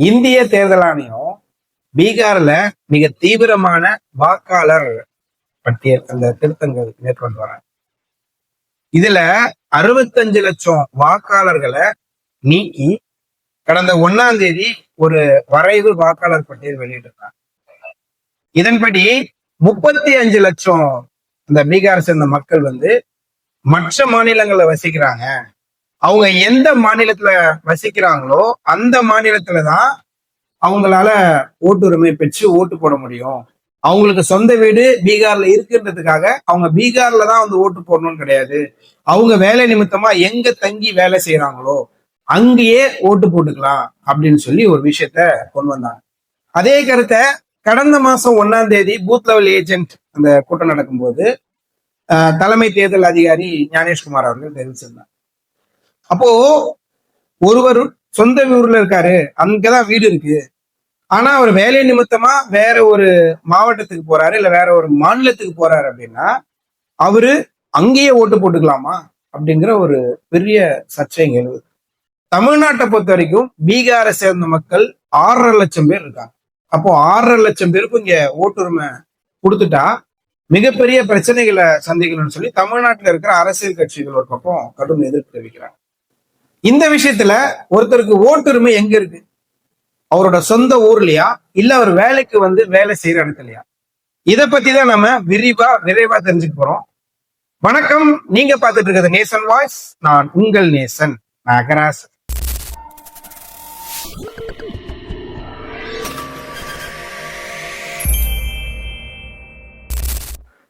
இந்திய தேர்தல் ஆணையம் பீகார்ல மிக தீவிரமான வாக்காளர் பட்டியல் அந்த திருத்தங்கள் மேற்கொண்டு வராங்க. இதுல அறுபத்தஞ்சு லட்சம் வாக்காளர்களை நீக்கி கடந்த ஒன்னாம் தேதி ஒரு வரைவு வாக்காளர் பட்டியல் வெளியிட்டிருந்தாங்க இதன்படி முப்பத்தி அஞ்சு லட்சம் இந்த பீகார் சேர்ந்த மக்கள் வந்து மற்ற மாநிலங்களில் வசிக்கிறாங்க. அவங்க எந்த மாநிலத்துல வசிக்கிறாங்களோ அந்த மாநிலத்துலதான் அவங்களால ஓட்டுரிமை பெற்று ஓட்டு போட முடியும். அவங்களுக்கு சொந்த வீடு பீகார்ல இருக்குன்றதுக்காக அவங்க பீகார்ல தான் வந்து ஓட்டு போடணும்னு கிடையாது. அவங்க வேலை நிமித்தமா எங்க தங்கி வேலை செய்யறாங்களோ அங்கேயே ஓட்டு போட்டுக்கலாம் அப்படின்னு சொல்லி ஒரு விஷயத்த கொண்டு வந்தாங்க. அதே கருத்தை கடந்த மாசம் ஒன்னாம் தேதி பூத் லெவல் ஏஜென்ட் அந்த கூட்டம் நடக்கும்போது தலைமை தேர்தல் அதிகாரி ஞானேஷ்குமார் அவர்கள் தெரிவிச்சிருந்தார். அப்போ ஒருவர் சொந்த ஊர்ல இருக்காரு அங்கதான் வீடு இருக்கு. ஆனா அவர் வேலை நிமித்தமா வேற ஒரு மாவட்டத்துக்கு போறாரு இல்ல வேற ஒரு மாநிலத்துக்கு போறாரு அப்படின்னா அவரு அங்கேயே ஓட்டு போட்டுக்கலாமா அப்படிங்கிற ஒரு பெரிய சர்ச்சை எழுது தமிழ்நாட்டை பொறுத்த வரைக்கும் பீகாரை சேர்ந்த மக்கள் ஆறரை லட்சம் பேர் இருக்காங்க. அப்போ ஆறரை லட்சம் பேருக்கும் இங்க ஓட்டுரிமை கொடுத்துட்டா மிகப்பெரிய பிரச்சனைகளை சந்திக்கணும்னு சொல்லி தமிழ்நாட்டுல இருக்கிற அரசியல் கட்சிகள் ஒரு பக்கம் கடும் எதிர்ப்பு தெரிவிக்கிறாங்க. இந்த விஷயத்துல ஒருத்தருக்கு ஓட்டுரிமை எங்க இருக்கு? அவரோட சொந்த ஊர்லயா? இல்ல அவர் வேலைக்கு வந்து வேலை செய்யற இடத்துலயா? இதை பத்தி தான் நம்ம விரிவா விரைவா தெரிஞ்சுக்க போறோம். வணக்கம். நீங்க பார்த்துட்டு இருக்கிறது நேசன் வாய்ஸ். நான் உங்கள் நேசன் நாகராஸ்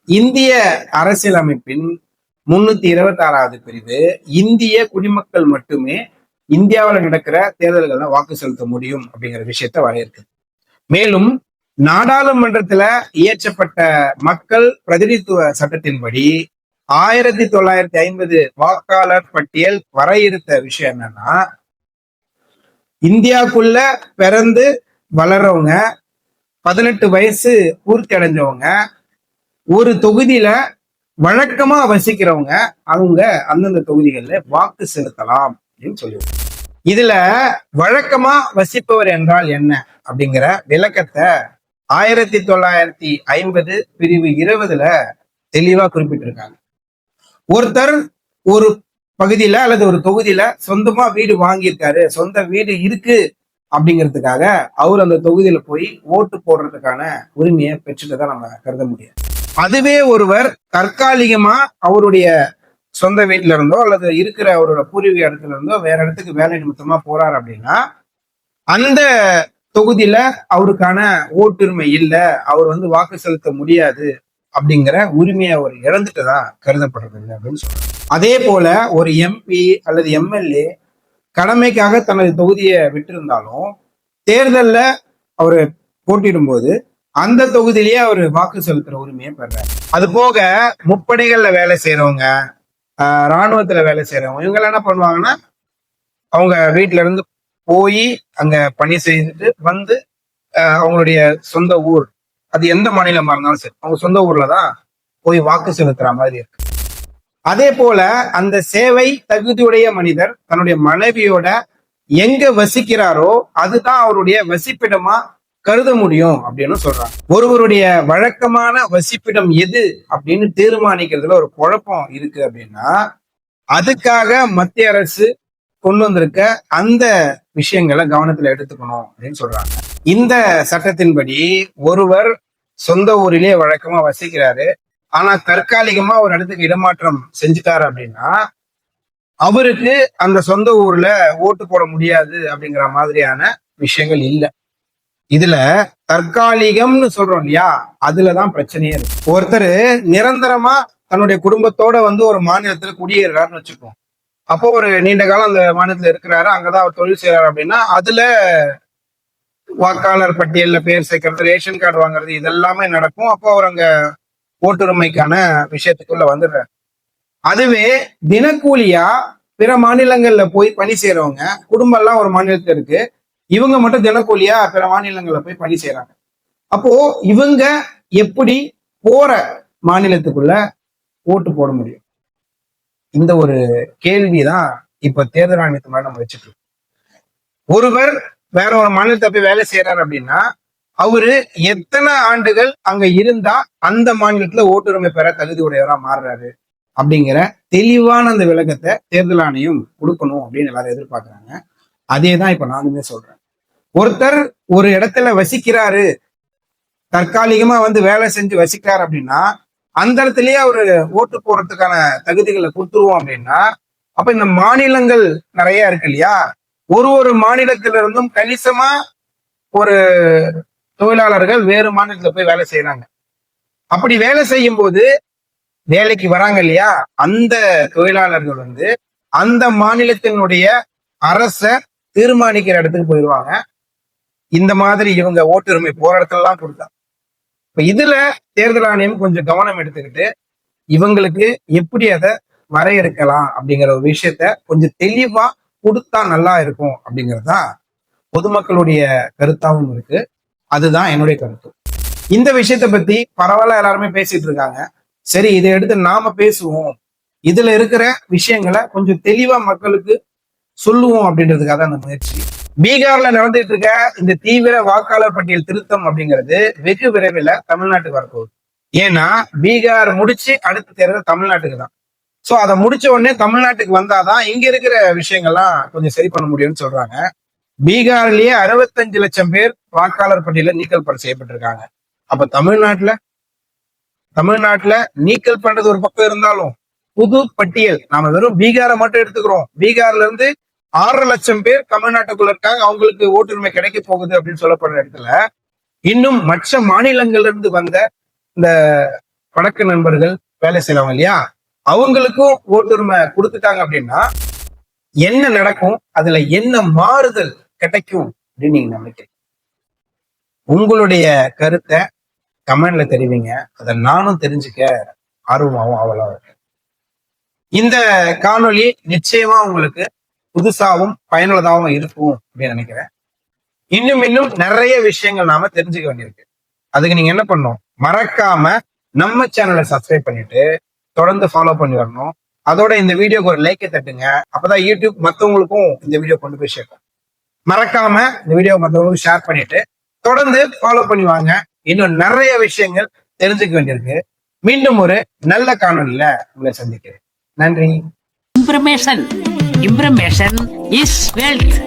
இந்திய அரசியலமைப்பின் முன்னூத்தி இருபத்தி ஆறாவது பிரிவு. இந்திய குடிமக்கள் மட்டுமே இந்தியாவில் நடக்கிற தேர்தல்கள்ல வாக்கு செலுத்த முடியும் அப்படிங்கிற விஷயத்த வரையறுக்குது. மேலும் நாடாளுமன்றத்துல இயற்றப்பட்ட மக்கள் பிரதிநிதித்துவ சட்டத்தின்படி ஆயிரத்தி தொள்ளாயிரத்தி ஐம்பது வாக்காளர் பட்டியல் வரையறுத்த விஷயம் என்னன்னா இந்தியாக்குள்ள பிறந்து வளர்றவங்க பதினெட்டு வயசு பூர்த்தி அடைஞ்சவங்க ஒரு தொகுதியில வழக்கமா வசிக்கிறவங்க அவங்க அந்தந்த தொகுதிகளில் வாக்கு செலுத்தலாம் அப்படின்னு சொல்லுவாங்க இதுல வழக்கமா வசிப்பவர் என்றால் என்ன அப்படிங்கிற விளக்கத்தை ஆயிரத்தி தொள்ளாயிரத்தி ஐம்பது பிரிவு இருபதுல தெளிவா குறிப்பிட்டிருக்காங்க. ஒருத்தர் ஒரு பகுதியில அல்லது ஒரு தொகுதியில சொந்தமா வீடு வாங்கியிருக்காரு சொந்த வீடு இருக்கு அப்படிங்கிறதுக்காக அவர் அந்த தொகுதியில போய் ஓட்டு போடுறதுக்கான உரிமையை பெற்றுட்டதா நம்ம கருத முடியாது அதுவே ஒருவர் தற்காலிகமா அவருடைய சொந்த வீட்டுல இருந்தோ அல்லது இருக்கிற அவரோட பூர்வீக இடத்துல இருந்தோ வேற இடத்துக்கு வேலை நிமித்தமா போறாரு அப்படின்னா அந்த தொகுதியில அவருக்கான ஓட்டுரிமை இல்லை அவர் வந்து வாக்கு செலுத்த முடியாது அப்படிங்கிற உரிமையை அவர் இழந்துட்டதா கருதப்படுறது இல்லை அப்படின்னு சொல்றாங்க. அதே போல ஒரு எம்பி அல்லது எம்எல்ஏ கடமைக்காக தனது தொகுதியை விட்டிருந்தாலும் தேர்தலில் அவர் போட்டியிடும்போது அந்த தொகுதியிலேயே அவர் வாக்கு செலுத்துற உரிமையை பெறாரு. அது போக முப்படைகள்ல வேலை செய்யறவங்க ஆஹ் ராணுவத்துல வேலை செய்யறவங்க இவங்க என்ன பண்ணுவாங்கன்னா அவங்க வீட்டுல இருந்து போய் அங்க பணி செய்துட்டு வந்து அவங்களுடைய சொந்த ஊர் அது எந்த மாநிலமா இருந்தாலும் சரி அவங்க சொந்த ஊர்ல தான் போய் வாக்கு செலுத்துற மாதிரி இருக்கு. அதே போல அந்த சேவை தகுதியுடைய மனிதர் தன்னுடைய மனைவியோட எங்க வசிக்கிறாரோ அதுதான் அவருடைய வசிப்பிடமா கருத முடியும் அப்படின்னு சொல்றாங்க. ஒருவருடைய வழக்கமான வசிப்பிடம் எது அப்படின்னு தீர்மானிக்கிறதுல ஒரு குழப்பம் இருக்கு அப்படின்னா அதுக்காக மத்திய அரசு கொண்டு வந்திருக்க அந்த விஷயங்களை கவனத்துல எடுத்துக்கணும் அப்படின்னு சொல்றாங்க. இந்த சட்டத்தின்படி ஒருவர் சொந்த ஊரிலே வழக்கமா வசிக்கிறாரு. ஆனா தற்காலிகமா ஒரு இடத்துக்கு இடமாற்றம் செஞ்சுட்டாரு அப்படின்னா அவருக்கு அந்த சொந்த ஊர்ல ஓட்டு போட முடியாது அப்படிங்கிற மாதிரியான விஷயங்கள் இல்லை. இதுல தற்காலிகம்னு சொல்றோம் இல்லையா? அதுலதான் பிரச்சனையே இருக்கு. ஒருத்தர் நிரந்தரமா தன்னுடைய குடும்பத்தோட வந்து ஒரு மாநிலத்துல குடியேறாருன்னு வச்சுக்கோம் அப்போ ஒரு நீண்ட காலம் அந்த மாநிலத்துல இருக்கிறாரு அங்கதான் அவர் தொழில் செய்யறாரு அப்படின்னா அதுல வாக்காளர் பட்டியல்ல பேர் சேர்க்கறது ரேஷன் கார்டு வாங்குறது இதெல்லாமே நடக்கும். அப்போ அவர் அங்க ஓட்டுரிமைக்கான விஷயத்துக்குள்ள வந்துடுறாரு. அதுவே தினக்கூலியா பிற மாநிலங்கள்ல போய் பணி செய்யறவங்க குடும்பம் எல்லாம் ஒரு மாநிலத்துல இருக்கு. இவங்க மட்டும் தினக்கூலியா பிற மாநிலங்களில் போய் பணி செய்யறாங்க அப்போ இவங்க எப்படி போற மாநிலத்துக்குள்ள ஓட்டு போட முடியும்? இந்த ஒரு கேள்விதான் இப்ப தேர்தல் ஆணையத்து மேல நம்ம வச்சுட்டு ஒருவர் வேற ஒரு மாநிலத்தை போய் வேலை செய்யறாரு அப்படின்னா அவரு எத்தனை ஆண்டுகள் அங்க இருந்தா அந்த மாநிலத்துல ஓட்டுரிமை பெற தகுதி உடையவரா மாறுறாரு அப்படிங்கிற தெளிவான அந்த விளக்கத்தை தேர்தல் ஆணையம் கொடுக்கணும் அப்படின்னு எல்லாரும் எதிர்பார்க்கறாங்க. அதே தான் இப்ப நானுமே சொல்றேன். ஒருத்தர் ஒரு இடத்துல வசிக்கிறாரு தற்காலிகமா வந்து வேலை செஞ்சு வசிக்கிறார் அப்படின்னா அந்த இடத்துலயே அவரு ஓட்டு போடுறதுக்கான தகுதிகளை கொடுத்துருவோம் அப்படின்னா அப்ப இந்த மாநிலங்கள் நிறைய இருக்கு இல்லையா? ஒரு ஒரு மாநிலத்தில இருந்தும் கணிசமா ஒரு தொழிலாளர்கள் வேறு மாநிலத்துல போய் வேலை செய்யறாங்க அப்படி வேலை செய்யும் போது வேலைக்கு வராங்க இல்லையா? அந்த தொழிலாளர்கள் வந்து அந்த மாநிலத்தினுடைய அரச தீர்மானிக்கிற இடத்துக்கு போயிடுவாங்க. இந்த மாதிரி இவங்க ஓட்டுரிமை போராட்டத்தெல்லாம் கொடுத்தா. இப்ப இதுல தேர்தல் ஆணையம் கொஞ்சம் கவனம் எடுத்துக்கிட்டு இவங்களுக்கு எப்படி அதை வரையறுக்கலாம் அப்படிங்கிற ஒரு விஷயத்த கொஞ்சம் தெளிவா கொடுத்தா நல்லா இருக்கும் அப்படிங்கறதா பொதுமக்களுடைய கருத்தாவும் இருக்கு. அதுதான் என்னுடைய கருத்து. இந்த விஷயத்த பத்தி பரவாயில்ல எல்லாருமே பேசிட்டு இருக்காங்க. சரி இதை எடுத்து நாம பேசுவோம். இதுல இருக்கிற விஷயங்களை கொஞ்சம் தெளிவா மக்களுக்கு சொல்லுவோம் அப்படின்றதுக்காக தான் அந்த முயற்சி. பீகார்ல நடந்துட்டு இருக்க இந்த தீவிர வாக்காளர் பட்டியல் திருத்தம் அப்படிங்கிறது வெகு விரைவில் தமிழ்நாட்டுக்கு வரப்போகுது. ஏன்னா பீகார் முடிச்சு அடுத்த தேர்தல் தமிழ்நாட்டுக்கு தான். சோ அதை முடிச்ச உடனே தமிழ்நாட்டுக்கு வந்தாதான் இங்க இருக்கிற விஷயங்கள்லாம் கொஞ்சம் சரி பண்ண முடியும்னு சொல்றாங்க. பீகார்லயே அறுபத்தஞ்சு லட்சம் பேர் வாக்காளர் பட்டியல நீக்கல் பட செய்யப்பட்டிருக்காங்க. அப்ப தமிழ்நாட்டுல தமிழ்நாட்டுல நீக்கல் பண்றது ஒரு பக்கம் இருந்தாலும் புது பட்டியல் நாம வெறும் பீகாரை மட்டும் எடுத்துக்கிறோம். பீகார்ல இருந்து ஆறரை லட்சம் பேர் தமிழ்நாட்டுக்குள்ள இருக்காங்க அவங்களுக்கு ஓட்டுரிமை கிடைக்க போகுது அப்படின்னு சொல்லப்படுற இடத்துல இன்னும் மற்ற மாநிலங்கள்ல இருந்து வந்த இந்த வடக்கு நண்பர்கள் வேலை செய்யலாம் இல்லையா அவங்களுக்கும் ஓட்டுரிமை கொடுத்துட்டாங்க அப்படின்னா என்ன நடக்கும்? அதுல என்ன மாறுதல் கிடைக்கும் அப்படின்னு நீங்க நினைக்கிறீங்க? உங்களுடைய கருத்தை கமெண்ட்ல தெரிவிங்க. அதை நானும் தெரிஞ்சுக்க ஆர்வமாகவும் அவ்வளவு இருக்கேன். இந்த காணொளி நிச்சயமா உங்களுக்கு புதுசாகவும் பயனுள்ளதாகவும் இருக்கும் அப்படின்னு நினைக்கிறேன். இன்னும் இன்னும் நிறைய விஷயங்கள் நாம தெரிஞ்சுக்க வேண்டியிருக்கு. அதுக்கு நீங்க என்ன பண்ணும் மறக்காம நம்ம சேனலை சப்ஸ்கிரைப் பண்ணிட்டு தொடர்ந்து ஃபாலோ பண்ணி வரணும். அதோட இந்த வீடியோக்கு ஒரு லைக்கை தட்டுங்க. அப்பதான் யூடியூப் மற்றவங்களுக்கும் இந்த வீடியோ கொண்டு போய் சேர்க்கும். மறக்காம இந்த வீடியோ மற்றவங்களுக்கு ஷேர் பண்ணிட்டு தொடர்ந்து ஃபாலோ பண்ணி வாங்க. இன்னும் நிறைய விஷயங்கள் தெரிஞ்சுக்க வேண்டியிருக்கு. மீண்டும் ஒரு நல்ல காணொலியில உங்களை சந்திக்கிறேன். நன்றி. Information information is wealth